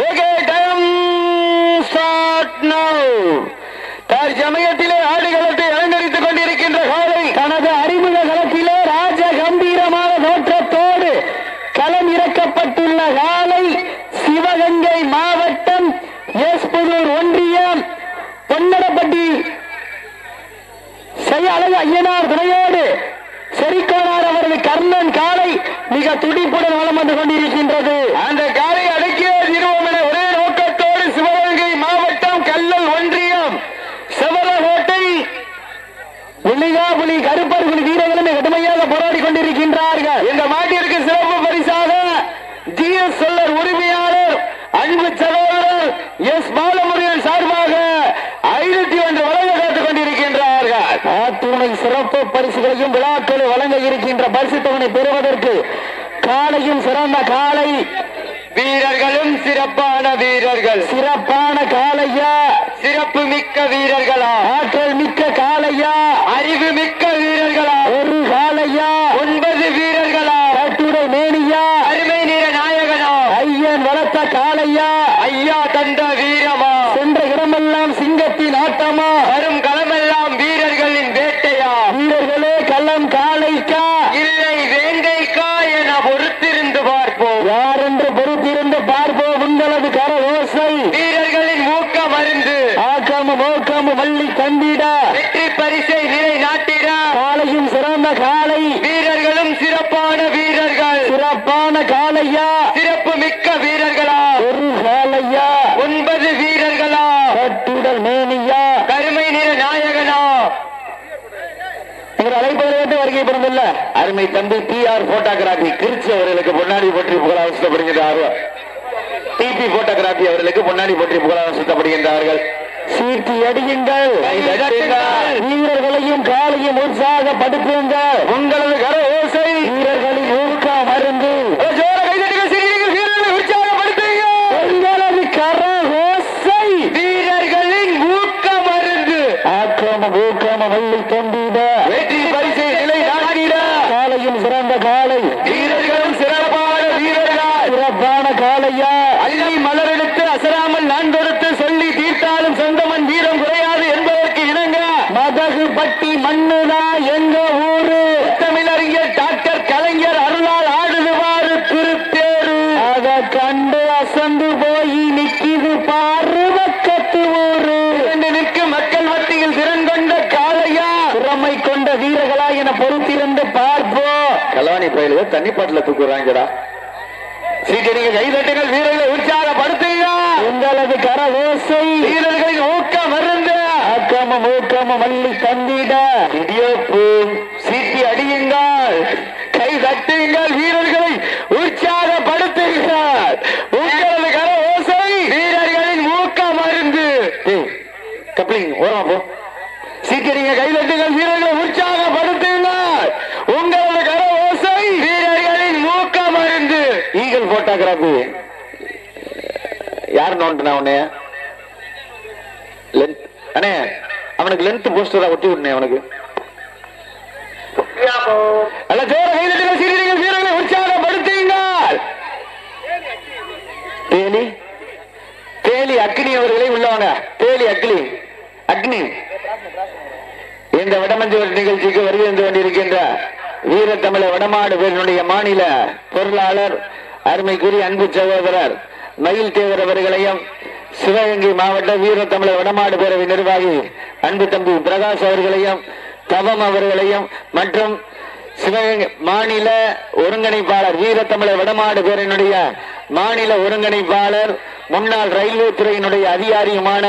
Okay time start now தற்சமயத்திலே ஆடுகளத்தை அலங்கரித்துக் கொண்டிருக்கின்ற காலை தனது அறிமுக களத்திலே ராஜ கம்பீரமான தோற்றத்தோடு களம் இறக்கப்பட்டுள்ள காலை சிவகங்கை மாவட்டம் எஸ் புதூர் ஒன்றியம் பொன்னடப்பட்டி. செய்ய அழகு ஐயனார் துணையோடு செரிக்கோனார் அவரது கர்ணன் காலை மிக துடிப்புடன் வந்து கொண்டிருக்கின்றது. அந்த காலை அடக்கிய தீர்வோம் என ஒரே நோக்கத்தோடு சிவகங்கை மாவட்டம் கல்லல் ஒன்றியம். செவலகோட்டை புலிகாபுலி கருப்பர் புலி வீரர்களும் கடுமையாக போராடி கொண்டிருக்கின்றார்கள். இந்த மாட்டிற்கு சிறப்பு பரிசாக ஜி எஸ் சொல்லர் உரிமையாளர் அன்பு சகோதரர் எஸ் பாலமுருகன் சார்பாக ஐநூத்தி ஒன்று வழங்க காத்துக் கொண்டிருக்கின்றார்கள். சிறப்பு பரிசுகளையும் விழாக்களை வழங்க இருக்கின்ற பரிசு தொகை பெறுவதற்கு காலையும் சிறந்த காலை வீரர்களும் சிறப்பான வீரர்கள். சிறப்பான காலையா சிறப்பு மிக்க வீரர்களா? ஆற்றல் மிக்க காலையா அறிவு மிக்க வீரர்களா ஒரு காலையா ஒன்பது வீரர்களா கட்டுரை மேனியா அருமை நிற நாயகனா ஐயன் வளர்த்த காலையா ஐயா தந்த வீரமா சென்ற இடமெல்லாம் சிங்கத்தின் ஆட்டமா வரும் களமெல்லாம் வீரர்களின் வேட்டையா வீரர்களே களம் காலைக்கா இல்லை வேங்கைக்கா என பொறுத்திருந்து பார்ப்போம் யார் என்று பொறுத்திருந்து பார்ப்போம் உங்களது கர ஓசை வீரர்களின் மூக்க மருந்து ஆக்காம மோக்காம வள்ளி தந்திட வெற்றி பரிசை நிலை நாட்டிட காலையும் சிறந்த காலை வீரர்களும் சிறப்பான வீரர்கள் சிறப்பான காலையா சிறப்பு மிக்க வீரர்களா ஒரு காலையா ஒன்பது வீரர்களா கட்டுடல் மேனியா கருமை நிற நாயகனா எங்கள் அழைப்பதற்கு வருகை பிறந்துள்ள அருமை தம்பி டி ஆர் போட்டோகிராபி திருச்சி அவர்களுக்கு பொன்னாடி பற்றி புகழ சுத்தப்படுகின்றார்கள். டிபி போட்டோகிராபி அவர்களுக்கு பொன்னாடி பற்றி புகழ சுத்தப்படுகின்றார்கள். சீட்டி அடியுங்கள். வீரர்களையும் காலையும் உற்சாகப்படுத்துங்கள். உங்களது கர ஓசை வீரர்களின் ஊக்க மருந்து உங்களது கர ஓசை வீரர்களின் ஊக்க மருந்து ஆக்கிரம ஊக்கம வள்ளி தொண்டிட வெற்றி பரிசை நிலை நாட்டிட காலையும் சிறந்த காலை வீரர்களும் சிறப்பான வீரர்கள் சிறப்பான காலையா அள்ளி மலரெடுத்து அசராமல் நான் கொடுத்து சொல்லி தீர்த்தாலும் சொந்தமன் வீரம் குறையாது என்பதற்கு இணங்க மதகு பட்டி மண்ணுதா எங்க ஊரு தமிழறிஞர் டாக்டர் கலைஞர் அருளால் ஆடுதுவாறு திருத்தேரு அத கண்டு அசந்து போய் நிக்கிது பாரு பக்கத்து ஊரு இரண்டு நிற்கும் மக்கள் மத்தியில் திறன் கொண்ட காளையா திறமை கொண்ட வீரர்களா என பொறுத்திருந்து பார்ப்போம் கலாணி பயிலுக தண்ணி பாட்டில தூக்குறாங்கடா சீக்கிரங்க கைதட்டுங்கள் வீரர்களை உற்சாகப்படுத்துங்க. உங்களது கர ஓசை வீரர்களின் ஊக்கம் மருந்து ஆக்கம ஊக்கம மல்லி தந்திட. இடியோப்பு சீட்டி அடியுங்கள். கை தட்டுங்கள் வீரர்களை உற்சாகப்படுத்துங்கள் உங்களது கர ஓசை வீரர்களின் ஊக்க மருந்து கப்ளிங் ஓரமா போ. சீக்கிரங்க கைதட்டுங்கள் வீரர்களை உற்சாகப்படுத்துங்கள் உங்களது கர ஓசை வீரர்களின் மூக்க மருந்து ஈகல் போட்டோகிராபி யார் நோண்டுனா உன்னைய? லென்த் அண்ணே அவனுக்கு லென்த் போஸ்டரா ஒட்டி விடனே அவனுக்கு. ஜோர வீரர்களை உற்சாகப்படுத்துங்கள். தேலி அக்னி அவர்களை உள்ளவங்க தேலி அக்னி அக்னி. இந்த நிகழ்ச்சிக்கு வருகை வந்து கொண்டிருக்கின்ற வீரத்தமிழ வடமாடு பேரினுடைய மாநில பொருளாளர் அருமைக்குரிய அன்பு சகோதரர் மயில் தேவர் அவர்களையும் சிவகங்கை மாவட்ட வீரத்தமிழ வடமாடு பேரவை நிர்வாகி அன்பு தம்பி பிரகாஷ் அவர்களையும் தவம் அவர்களையும் மற்றும் சிவகங்கை மாநில ஒருங்கிணைப்பாளர் வீரத்தமிழ வடமாடு பேரனுடைய மாநில ஒருங்கிணைப்பாளர் முன்னாள் ரயில்வே துறையினுடைய அதிகாரியுமான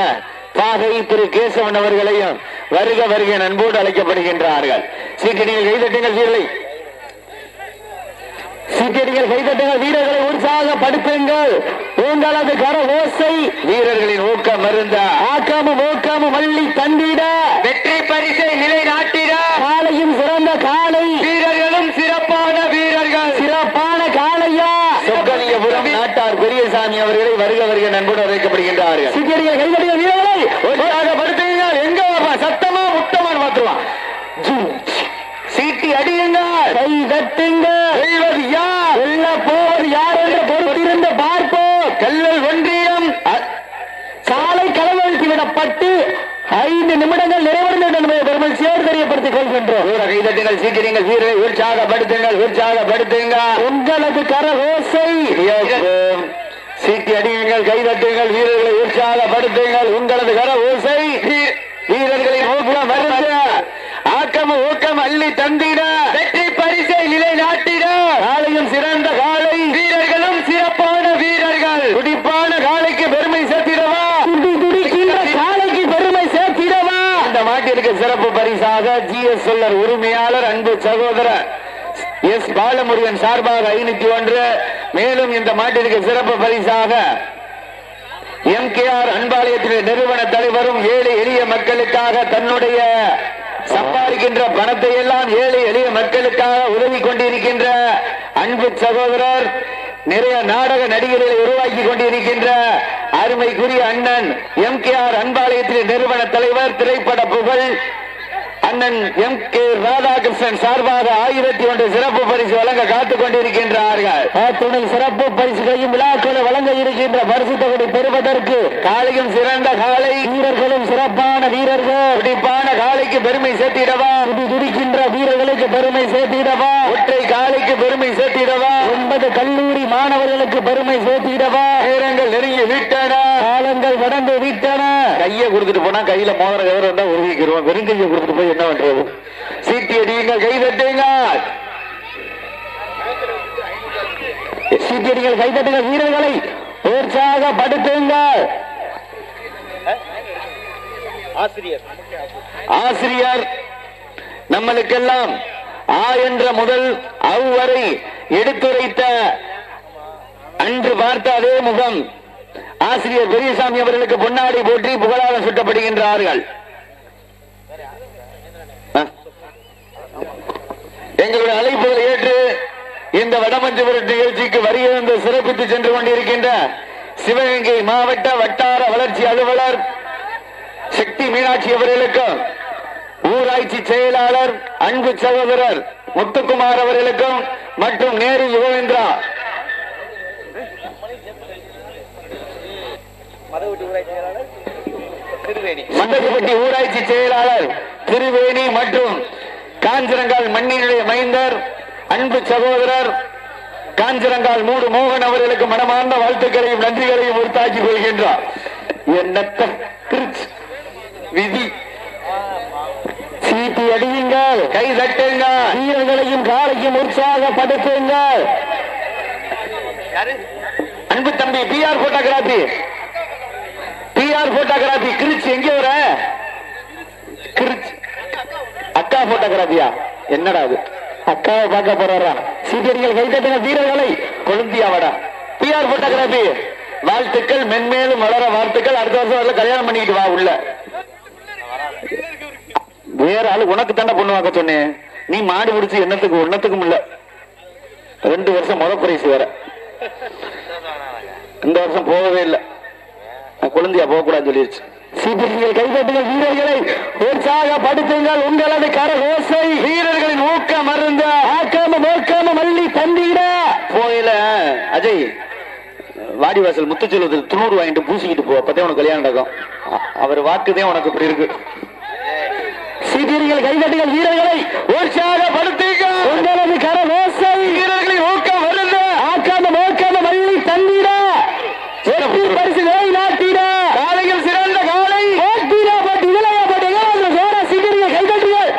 பாகை திரு கேசவன் அவர்களையும் வருக வருக அன்போடு அழைக்கப்படுகின்றார்கள். சீக்கிரங்கள் கைதட்டுங்கள் வீரர்களை சீக்கிரங்கள் கைதட்டுங்கள் வீரர்களை உற்சாகப்படுத்துங்கள் உங்களது கர ஓசை. வீரர்களின் ஊக்கம் மருந்த. ஆக்காம ஊக்காம வள்ளி தந்திட. வெற்றி பரிசை நிலை நாட்டிட காலையும் சிறந்த காலை. வீரர்களும் சிறப்பான வீரர்கள். சிறப்பான காலையா. சொக்கலிங்கபுரம் நாட்டார் பெரியசாமி அவர்களை வருக வருக நண்போடு அழைக்கப்படுகின்றார்கள். சீக்கிரங்கள் கைதட்டுங்கள் வீரர்களை. உற்சாகப்படுத்துங்கள் எங்க? சத்தமா முத்தமா மாத்துவான் சீட்டி அடியுங்க கை தட்டுங்க வெல்வது யார் வெல்ல போவது யார் என்று பொறுத்திருந்து பார்ப்போம் கல்லல் ஒன்றியம் சாலை களவழித்து விடப்பட்டு ஐந்து நிமிடங்கள் நிறைவடைந்த என்பதை பெருமை சேர் தெரியப்படுத்திக் கொள்கின்றோம். ஊர கைதட்டுங்கள் சீக்கிரங்கள் வீரரை உற்சாகப்படுத்துங்கள் உற்சாகப்படுத்துங்கள். உங்களது கரகோசை. சீட்டி அடியுங்கள் கைதட்டுங்கள் வீரர்களை உற்சாகப்படுத்துங்கள். உங்களது கர ஓசை வீரர்களின் ஊக்கம் ஆக்கம் ஊக்கம் அள்ளி தந்திட வெற்றி பரிசை நிலை நாட்டிட காலையும் சிறந்த காலை வீரர்களும் சிறப்பான வீரர்கள் துடிப்பான காலைக்கு பெருமை சேர்த்திடவா துடி துடிக்கின்ற காலைக்கு பெருமை சேர்த்திடவா இந்த மாட்டிற்கு சிறப்பு பரிசாக ஜி எஸ் சொல்லர் உரிமையாளர் அன்பு சகோதரர் எஸ். பாலமுருகன் சார்பாக ஐநூத்தி ஒன்று. மேலும் இந்த மாட்டிற்கு சிறப்பு பரிசாக எம். கே. ஆர். அன்பாலயத்தின் நிறுவன தலைவரும் ஏழை எளிய மக்களுக்காக தன்னுடைய சம்பாதிக்கின்ற பணத்தை எல்லாம் ஏழை எளிய மக்களுக்காக உதவி கொண்டிருக்கின்ற அன்பு சகோதரர் நிறைய நாடக நடிகர்களை உருவாக்கி கொண்டிருக்கின்ற அருமைக்குரிய அண்ணன் எம். கே. ஆர். அன்பாலயத்தின் நிறுவன தலைவர் திரைப்பட புகழ் அண்ணன் எம் கே ராதாகிருஷ்ணன் சார்பாக ஆயிரத்தி ஒன்று சிறப்பு பரிசு வழங்க காத்துக் கொண்டிருக்கின்றார்கள். அத்துடன் சிறப்பு பரிசுகளையும் விழாக்களை வழங்க இருக்கின்ற பரிசு தொகுதி பெறுவதற்கு காலையும் சிறந்த காலை வீரர்களும் சிறப்பான வீரர்கள். துடிப்பான காலைக்கு பெருமை சேர்த்திடவா? துடி துடிக்கின்ற வீரர்களுக்கு பெருமை சேர்த்திடவா? ஒற்றை காலைக்கு பெருமை சேர்த்திடவா? ஒன்பது கல்லூரி மாணவர்களுக்கு பெருமை சேர்த்திடவா? நேரங்கள் நெருங்கி விட்டன. காலங்கள் கடந்து விட்டன. கையை கொடுத்துட்டு போனா கையில மோதிர கவரம் இருந்தா உருவிக்கிறோம் வெறும் கையை கொடுத்துட்டு போய் என்ன பண்றது சீட்டி அடியுங்க கை தட்டுங்க சீட்டியடிகள் கைதட்டுங்க வீரர்களை உற்சாகப்படுத்துங்கள் ஆசிரியர். நம்மளுக்கெல்லாம் ஆ என்ற முதல் அவ் வரை எடுத்துரைத்த அன்று பார்த்த அதே முகம் ஆசிரியர் பெரியசாமி அவர்களுக்கு பொன்னாடி போற்றி புகழாரம் சுட்டப்படுகின்றார்கள். எங்களுடைய அழைப்புகளை ஏற்று இந்த வடமஞ்சபுரம் நிகழ்ச்சிக்கு வருகிறது சிறப்பித்து சென்று கொண்டிருக்கின்ற சிவகங்கை மாவட்ட வட்டார வளர்ச்சி அலுவலர் சக்தி மீனாட்சி அவர்களுக்கும் ஊராட்சி செயலாளர் அன்பு சகோதரர் முத்துக்குமார் அவர்களுக்கும் மற்றும் நேரு யுகவேந்திரா. மண்டகப்பட்டி ஊராட்சி செயலாளர் திருவேணி மற்றும் காஞ்சிரங்கால் மண்ணினுடைய மைந்தர் அன்பு சகோதரர் காஞ்சிரங்கால் மூடு மோகன் அவர்களுக்கு மனமார்ந்த வாழ்த்துக்களையும் நன்றிகளையும் உறுத்தாக்கி கொள்கின்றார். என்னத்த விதி. சீட்டி அடியுங்கள். கை தட்டுங்க வீரர்களையும் காலையும் உற்சாகப்படுத்துங்கள் அன்பு தம்பி பிஆர் போட்டோகிராபி. பிஆர் போட்டோகிராபி கிருச்சி எங்க வர? அக்கா போட்டோகிராபியா என்னடா அது அக்காவை பார்க்க போறாரா? சீட்டியடிகள் கைதட்டின வீரர்களை கொழுந்தியாவடா பிஆர் போட்டோகிராபி வாழ்த்துக்கள் மென்மேலும் வளர வாழ்த்துக்கள். அடுத்த வருஷம் வரல கல்யாணம் பண்ணிக்கிட்டு வா உள்ள. வேற ஆளு உனக்கு தானே பொண்ணு வாங்க சொன்னேன். நீ மாடு பிடிச்சி என்னத்துக்கு ஒன்னத்துக்கும் இல்ல. ரெண்டு வருஷம் முத பிரைஸ் வேற. இந்த வருஷம் போகவே இல்லை. குழந்தையா போகக்கூடாதுன்னு சொல்லிருச்சு. சீட்டியடிகள் கைதட்டுங்க வீரர்களை. உற்சாகப்படுத்துங்கள் உங்களது கரகோசை. வீரர்களின் ஊக்கம் மருந்த ஆக்காம மோக்காம மல்லி தந்திட. போயில அஜய் வாடிவாசல் முத்துச்செல்வத்தில் துணூறு வாங்கிட்டு பூசிக்கிட்டு போ அப்பதான் உனக்கு கல்யாணம் நடக்கும். அவர் வாக்குதே உனக்கு இப்படி இருக்கு. சீட்டியடிகள் கைதட்டுங்கள் வீரர்களை. உற்சாகப்படுத்துங்க உங்களது கரகோசை வீரர்களின் ஊக்கம் வருந்த ஆக்காம மோக்காம மல்லி தந்திட வெற்றி பரிசு நோய் நாட்டிட காலையில் சிறந்த காலை போட்டிட போட்டி இளைய போட்டி இளைய சோழ சீட்டியடிகள் கைதட்டுங்கள்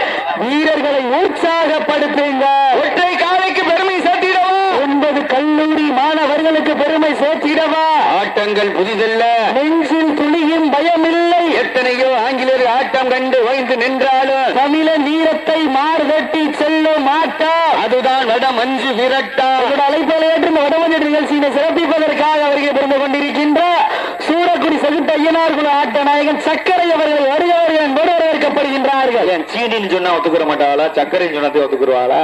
வீரர்களை உற்சாகப்படுத்துங்க. ஒற்றை காலைக்கு பெருமை சேர்த்திடவா? ஒன்பது கல்லூரி மாணவர்களுக்கு பெருமை சேர்த்திடவா? ஆட்டங்கள் புதிதல்ல. நெஞ்சில் துளியும் பயமில்லை. எத்தனையோ ஆங்கிலேயர் ஆட்டம் கண்டு ஓய்ந்து நின்றாலும் தமிழன் வீரத்தை மார்கட்டி செல்ல மாட்டா. அதுதான் வட மஞ்சு விரட்டா. உங்களோட அழைப்பை ஏற்று வடமஞ்சு நிகழ்ச்சியினை சிறப்பிப்பதற்காக அவர்கள் பெருமை கொண்டிருக்கின்ற சூரக்குடி சகுத்த ஐயனார் குல ஆட்ட நாயகன் சக்கரை அவர்கள் வருகிறவர்கள் என்பது வரவேற்கப்படுகின்றார்கள் ஏன் சீனின்னு சொன்னா ஒத்துக்கிற மாட்டாளா? சக்கரைன்னு சொன்னதை ஒத்துக்குருவாளா?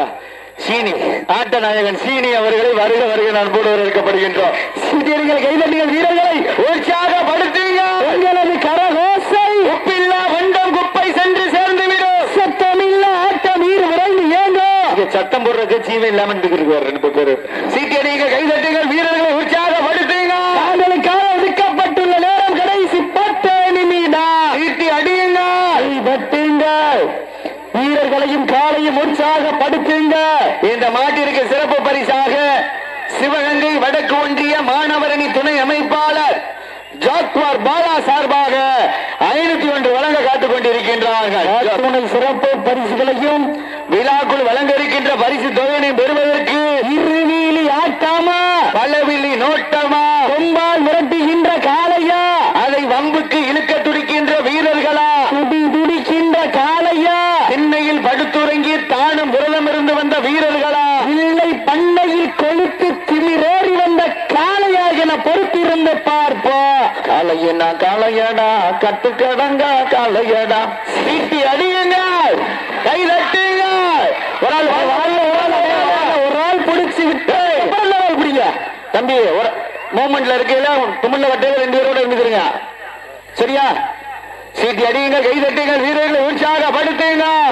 சீனி ஆட்ட நாயகன் சீனி அவர்களை வருக வருக அன்போடு வரவேற்கப்படுகின்றோம் சீட்டியடிகள் கைதட்டிகள் வீரர்களை உற்சாகப்படுத்துங்க. உங்களது கரகோசை உப்பில்லா வண்டம் குப்பை சென்று சேர்ந்து விடும் சத்தமில்ல ஆட்டம் ஈடு விரைந்து ஏன் பைத்தியமே இல்லாம இருந்துருக்காரு ரெண்டு பேரு. சீட்டி அடிங்க கைதட்டுங்கள் வீரர்களை உற்சாகப்படுத்துங்க தாங்களுக்காக ஒதுக்கப்பட்டுள்ள நேரம் கடைசி பத்து நிமிடம் சீட்டி அடியுங்க பட்டுங்க வீரர்களையும் காலையும் உற்சாகப்படுத்துங்க இந்த மாட்டிற்கு சிறப்பு பரிசாக சிவகங்கை வடக்கு ஒன்றிய மாணவரணி துணை அமைப்பாளர் ஜாக்வார் பாலா சார்பாக ஐநூத்தி ஒன்று வழங்க காத்துக் கொண்டிருக்கின்றார்கள். சிறப்பு பரிசுகளையும் விழாக்குள் வழங்க இருக்கின்ற பரிசு தொகையினை பெறுவதற்கு இருவீலி ஆட்டாமா? பலவில்லி நோட்டமா? கொம்பால் மிரட்டுகின்ற காளையா? அதை வம்புக்கு இழுக்க துடிக்கின்ற வீரர்களா துடி துடிக்கின்ற காளையா சென்னையில் படுத்துறங்கி தானும் விரதம் இருந்து வந்த வீரர்களா இல்லை பண்ணையில் கொழுத்து திமிரேறி வந்த காளையா என பொறுத்திருந்து பார்ப்போம் காளையனா காளையடா கட்டுக்கடங்கா காளையடா. வீட்டி அடியுங்க கை தட்டுங்க ஒரு ஆள் ஒரு ஆள், ஒரு பிடிச்சு விட்டு. ஆள் பிடிங்க? தம்பி ஒரு மூமெண்ட்ல இருக்கையில தும்மல்ல வட்டையில ரெண்டு பேரோட இருந்துக்கிறீங்க சரியா? சீட்டி வீரர்களை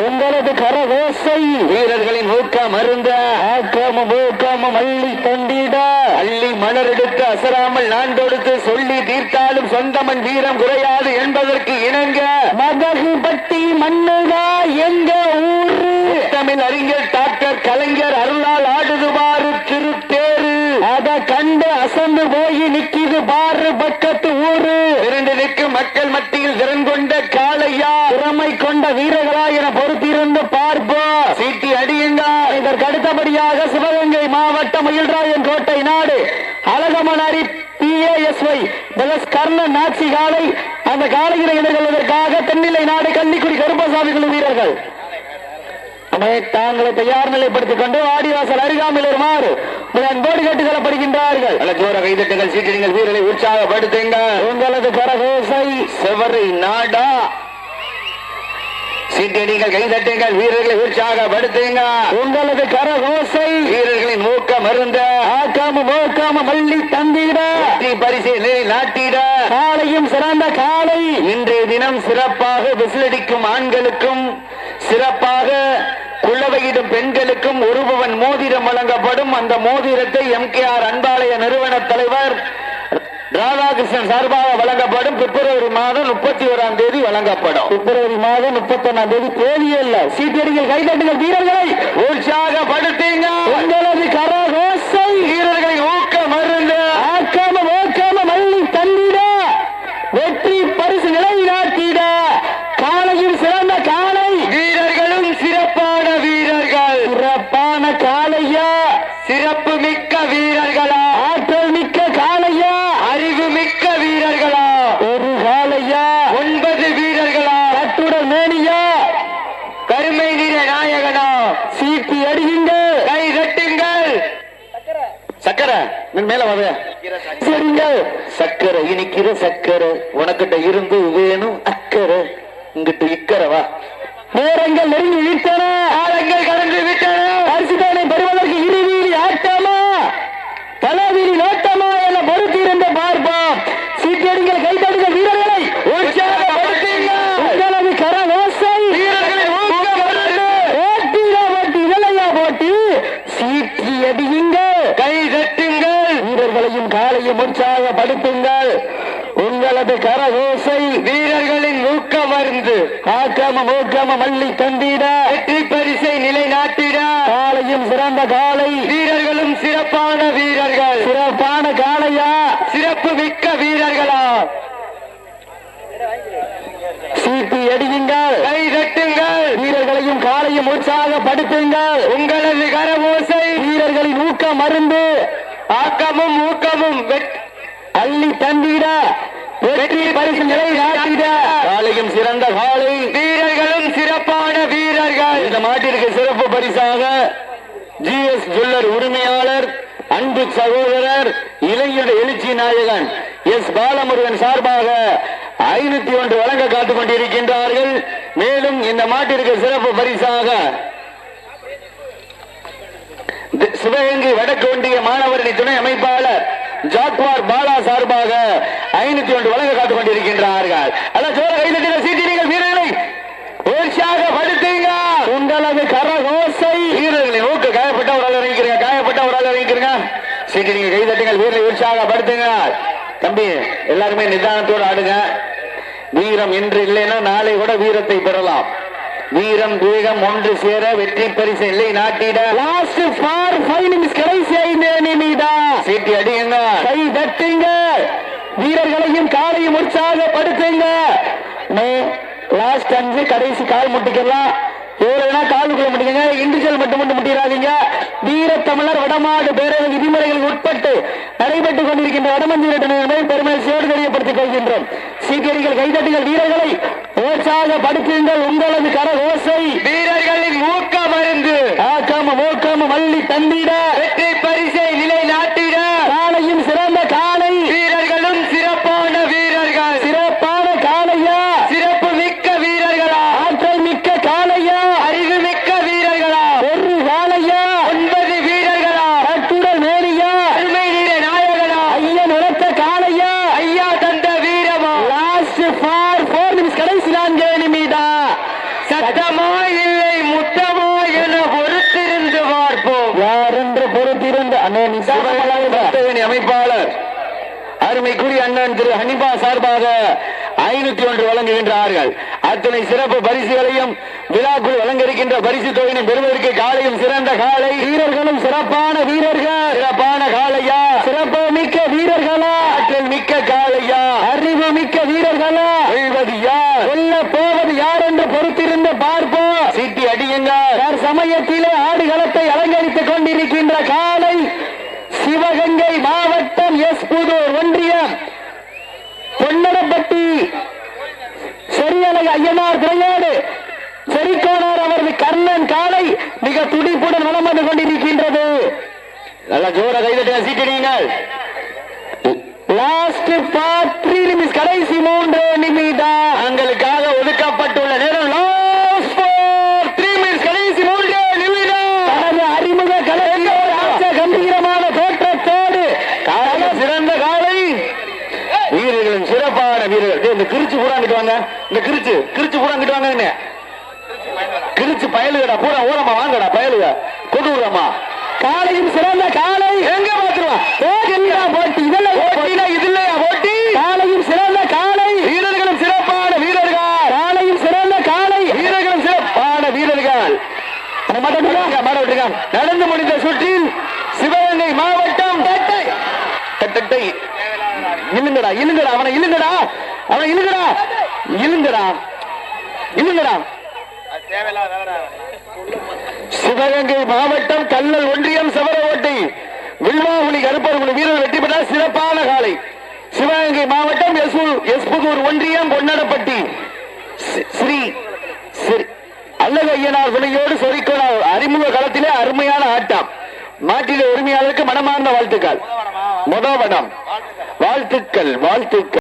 உங்களது கரகோசை. வீரர்களின் ஊக்கம் அருந்த ஆக்காம மூக்காம மல்லி தண்டிட அள்ளி மலர் எடுத்து அசராமல் நான் தொடுத்து சொல்லி தீர்த்தாலும் சொந்தமன் வீரம் குறையாது என்பதற்கு இணங்க. மதகு பட்டி மண்ணுதா எங்க ஊரு? தமிழ் அறிஞர் டாக்டர் கலைஞர் அருளால் ஆடுதுவாறு திருத்தேரு. அத கண்டு அசந்து போய் நிக்கிது பாரு பக்கத்து ஊரு. இரண்டு நிற்கும் மக்கள் மத்தியில் திறன் கொண்ட காளையா திறமை கொண்ட வீரர்களா என பொறுத்திருந்து பார்ப்போம். சீட்டி அடியுங்க. இதற்கு அடுத்தபடியாக சிவகங்கை மாவட்டம் மயில்ராயன் கோட்டை நாடு அழகமனாரி பிஏஎஸ்ஒய் பிளஸ் கர்ணன் நாச்சி காலை அந்த காலையினை எதிர்கொள்வதற்காக தென்னிலை நாடு கன்னிக்குடி கருப்பசாமி குழு வீரர்கள். தாங்களை தயார் நிலைப்படுத்திக் கொண்டு வாடிவாசல் அருகாமையில் வருமாறு அன்போடு கேட்டுக் கொள்ளப்படுகின்றார்கள் ஜோர சீட்டிடுங்கள் வீரரை உற்சாகப்படுத்துங்க. உங்களது கரகோசை செவரை நாடா. சீட்டடிகள் கைதட்டுங்கள் வீரர்களை உற்சாகப்படுத்துங்க உங்களது கரகோசை. வீரர்களின் ஊக்கம் அருந்த. ஆக்காம மோக்காம மல்லி தந்திட. பரிசை நாட்டிட. காலையும் சிறந்த காலை இன்றைய தினம் சிறப்பாக விசிலடிக்கும் ஆண்களுக்கும் சிறப்பாக குள்ளவையிடும் பெண்களுக்கும் ஒருபவன் மோதிரம் வழங்கப்படும். அந்த மோதிரத்தை எம் கே ஆர் அன்பாலய நிறுவன தலைவர் ராதாகிருஷ்ணன் சார்பாக வழங்கப்படும் பிப்ரவரி மாதம் முப்பத்தி ஓராம் தேதி வழங்கப்படும். பிப்ரவரி மாதம் முப்பத்தி ஒன்னாம் தேதி தேதியே இல்ல. சீட்டடிகள் கைதட்டுங்கள் வீரர்களை. உற்சாகப்படுத்துங்க. உங்களது கரகோசை சீட்டி அடியுங்க கை தட்டுங்கள் சக்கரை நின் மேல வாங்க. சரிங்க சக்கரை இனிக்கிற சக்கரை. உனக்கிட்ட இருந்து வேணும் அக்கறை. இங்கிட்டு இக்கரை வா. நேரங்கள் நெருங்கி விட்டன காலங்கள் கடந்து விட்டன கைகளையும் வீரர்களையும் காலையும் உற்சாகப்படுத்துங்கள் உங்களது கரகோசை வீரர்களின் ஊக்கம் அருந்து ஆக்காம மூக்காம மல்லி தந்திட. வெற்றி பரிசை நிலைநாட்டிட. காலையும் சிறந்த காலை. வீரர்களும் சிறப்பான வீரர்கள். சிறப்பான காலையா சிறப்பு மிக்க வீரர்களா? சீட்டு அடியுங்கள். கை தட்டுங்கள். வீரர்களையும் காலையும் உற்சாகப்படுத்துங்கள் உங்களது கரகோசை வீரர்களின் ஊக்கம் மருந்து ஆக்கமும் ஊக்கமும் அள்ளி தந்திட வெற்றி பரிசு நிலை நாட்டிட காலையும் சிறந்த காலை. வீரர்களும் சிறப்பான வீரர்கள். இந்த மாட்டிற்கு சிறப்பு பரிசாக ஜிஎஸ் ஜுவல்லர் உரிமையாளர் அன்பு சகோதரர் இளைஞர் எழுச்சி நாயகன் எஸ் பாலமுருகன் சார்பாக ஐநூத்தி ஒன்று வழங்க காத்துக் கொண்டிருக்கின்றார்கள். மேலும் இந்த மாட்டிற்கு சிறப்பு பரிசாக சிவகங்கை வடக்கு ஒன்றிய மாணவரணி துணை அமைப்பாளர் ஜாக்வார் பாலா சார்பாக ஐநூத்தி ஒன்று வழங்க காத்துக் கொண்டிருக்கின்றார்கள். அல்ல சோழ கைதட்டின சீட்டினீர்கள் வீரர்களை உற்சாகப்படுத்துங்க உங்களது கரகோசை. வீரர்களின் ஊக்கு காயப்பட்ட ஒரு சீட்டு நீங்க கைதட்டுங்கள் வீரர்களை வீரரை உற்சாகப்படுத்துங்க தம்பி எல்லாருமே நிதானத்தோடு ஆடுங்க. வீரம் இன்று இல்லைன்னா நாளை கூட வீரத்தை பெறலாம். வீரம் வேகம் ஒன்று சேர வெற்றி பரிசு இல்லை நாட்டிட. லாஸ்ட் ஃபார் ஃபைவ் நிமிஷம் கடைசி ஐந்து நிமிடம் சீட்டி அடியுங்க. கை தட்டுங்க. வீரர்களையும் காலையும் உற்சாகப்படுத்துங்க. லாஸ்ட் அஞ்சு கடைசி கால் முட்டிக்கலாம் எவ்வளவுனா காலுக்குள்ள முடியுங்க இண்டிவிஜுவல் மட்டும் மட்டும் முட்டிடாதீங்க. வீர தமிழர் வடமாடு பேரவை விதிமுறைகளுக்கு உட்பட்டு நடைபெற்றுக் கொண்டிருக்கின்ற வடமஞ்சி என்பதை பெருமகிழ்ச்சியோடு தெரியப்படுத்திக் கொள்கின்றோம். சீக்கிரிகள் கைதட்டுங்கள் வீரர்களை உற்சாகப்படுத்துங்கள். உங்களது கர ஓசை வீரர்களின் ஊக்க மருந்து ஆக்காம மூக்காம மல்லி தந்திட வெற்றி பரிசை நிலை நாட்டிட காலையும் சிறந்த காலை வீரர்களும் சிறப்பான வீரர்கள் சிறப்பான காளையா சிறப்பு மிக்க வீரர்களா ஆற்றல் மிக்க காளையா அறிவு மிக்க வீரர்களா ஒரு காளையா ஒன்பது வீரர்களா கட்டுடல் மேரியா அருமை நீர நாயகனா ஐயன் உரத்த காளையா ஐயா தந்த வீரமா லாஸ்ட் ஃபார் ஃபோர் நிமிஷம் கடைசி நான்கு நிமிடம் சத்தமா இல்லை முத்தமா என பொறுத்திருந்து பார்ப்போம் யார் என்று பொறுத்திருந்து அண்ணே பக்தவனி அமைப்பாளர் அருமைக்குரிய அண்ணன் திரு ஹனிபா சார்பாக ஐநூத்தி ஒன்று வழங்குகின்றார்கள். அத்தனை சிறப்பு பரிசுகளையும் விழாக்குள் வழங்க இருக்கின்ற பரிசு தொகையினை பெறுவதற்கு காலையும் சிறந்த காலை. வீரர்களும் சிறப்பான வீரர்கள். சிறப்பான காலையா? சிறப்பு மிக்க வீரர்களா? ஆற்றல் மிக்க காலையா? அறிவு மிக்க வீரர்களா? வெல்வது யார்? சொல்ல போவது யார் என்று பொறுத்திருந்து பார்ப்போம். சீட்டி அடியுங்க யார் சமயத்திலே ஆடுகளத்தை அலங்கரித்துக் கொண்டிருக்கின்ற காலை சிவகங்கை மாவட்டம் எஸ் புதூர் ஒன்றியம். பொன்னடப்பட்டி செரியலை ஐயனார் திரையோடு. செரிக்கோனார் அவரது கர்ணன் காலை மிக துடிப்புடன் வலம் வந்து கொண்டிருக்கின்றது. நல்லா ஜோர சீட்டி அடியுங்கள் லாஸ்ட் த்ரீ நிமிஷம் கடைசி மூன்று நிமிடம். தங்களுக்காக ஒதுக்கப்பட்டுள்ள நேரம் லாஸ்ட் ஃபோர் த்ரீ மினிட்ஸ் கடைசி மூன்று நிமிடம் தனது அறிமுக கலைஞர் ஆச்ச கம்பீரமான தோற்றத்தோடு காலை சிறந்த காலை வீரர்களும் சிறப்பான வீரர்கள் டேய், இந்த கிரிச்சு பூரா அங்கிட்டு வாங்க. இந்த கிரிச்சு கிரிச்சு பூரா அங்கிட்டு வாங்க கிரிச்சு பயலுகடா பூரா ஓரமா வாங்கடா பயலுக. கொண்டு விடுறமா காலையும் சிறந்த காலை. எங்க பாத்துருவான் போட்டி இதெல்லாம் போட்டினா இது இல்லையா போட்டி. காலையும் சிறந்த காலை. வீரர்களும் சிறப்பான வீரர்கள். காலையும் சிறந்த காலை. வீரர்களும் சிறப்பான வீரர்கள். நடந்து முடிந்த சுற்றில் சிவகங்கை மாவட்டம். தட்டை. தட்டை. இழுங்கடா இழுங்கடா அவனை இழுங்கடா அவன் இழுங்கடா இழுங்கடா இழுங்கடா சிவகங்கை மாவட்டம் கல்லல் ஒன்றியம் சவரவோட்டை வில்வாகுடி கருப்பர்குடி வீரர் வெற்றி பெற்ற சிறப்பான காலை. சிவகங்கை மாவட்டம் எஸ்புதூர் ஒன்றியம் பொன்னடப்பட்டி ஸ்ரீ அல்லது ஐயனார் துணையோடு சொரிக்கோணார் அறிமுக களத்திலே அருமையான ஆட்டம். மாட்டிலே உரிமையாளருக்கு மனமார்ந்த வாழ்த்துக்கள். மொதல் வாழ்த்துக்கள் வாழ்த்துக்கள்.